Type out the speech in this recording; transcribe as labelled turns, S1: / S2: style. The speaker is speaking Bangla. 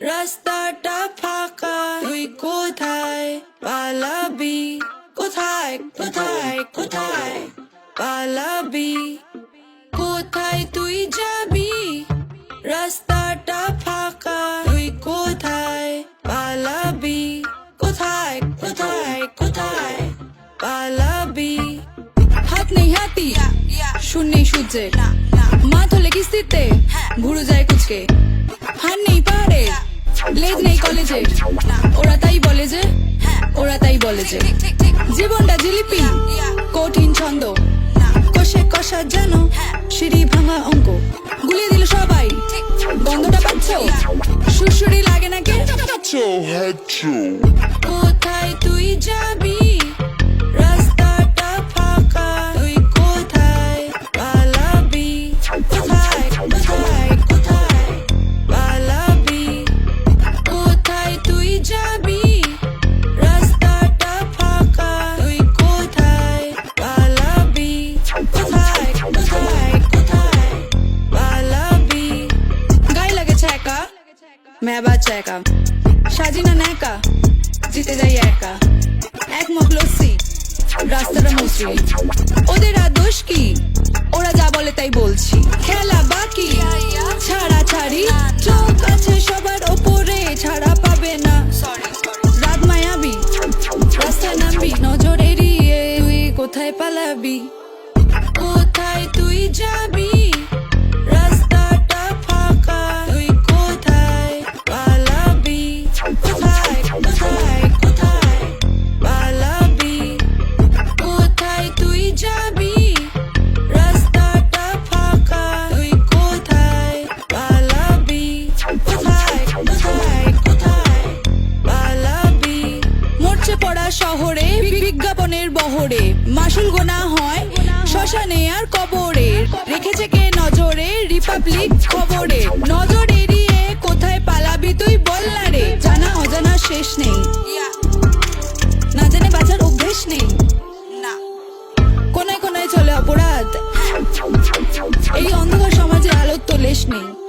S1: রাস্তাটা ফাঁকা তুই কোথায়? পালাবি? কোথায়? কোথায়? কোথায়? পালাবি? কোথায় তুই যাবি? রাস্তাটা ফাঁকা তুই কোথায়? পালাবি? কোথায়? কোথায়? কোথায়? পালাবি? হাত নেই হাতি শুন নেই সূর্যে মা তোলে কিস্তিতে ঘুরু হ্যাঁ। যায় কুচকে। লেজ নেই কলেজে। ওরা তাই বলে যে ওরা তাই বলে যে। জীবনটা জিলিপি কঠিন ছন্দ। কষে কষা যেন সিঁড়ি ভাঙা অঙ্ক। গুলিয়ে দিল সবাই। গন্ধটা পাচ্ছ? সুরসুরি লাগে না কে
S2: Hacho, hacho.
S1: কোথায় তুই যাবি? মেবা একা সাজি না ন্যাকা জিতে যাই একা এক মগ লস্যি রাস্তাটা মুসরি ওদের আর দোষ কি? ওরা যা বলে তাই বলছি। খেলা বাকি, ছাড়া ছাড়ি, চোখ আছে সবার ওপরে, ছাড়া পাবে না। রাত মায়াবি রাস্তায় নামবি, নজর এড়িয়ে তুই কোথায় পালাবি? কোথায় তুই যাবি? পড়া শহরে বিজ্ঞাপনের বহরে। মাসুল গোনা হয় শ্মশানে আর কবরে। রেখেছে কে নজরে? রিপাবলিক খবরে। নজর এড়িয়ে কোথায় পালাবি তুই বল না রে। জানা অজানা শেষ নেই। না জেনে বাঁচার অভ্যেস নেই। না। কোনায় কোনায় চলে অপরাধ। এই অন্ধকার সমাজে আলোর তো লেশ নেই।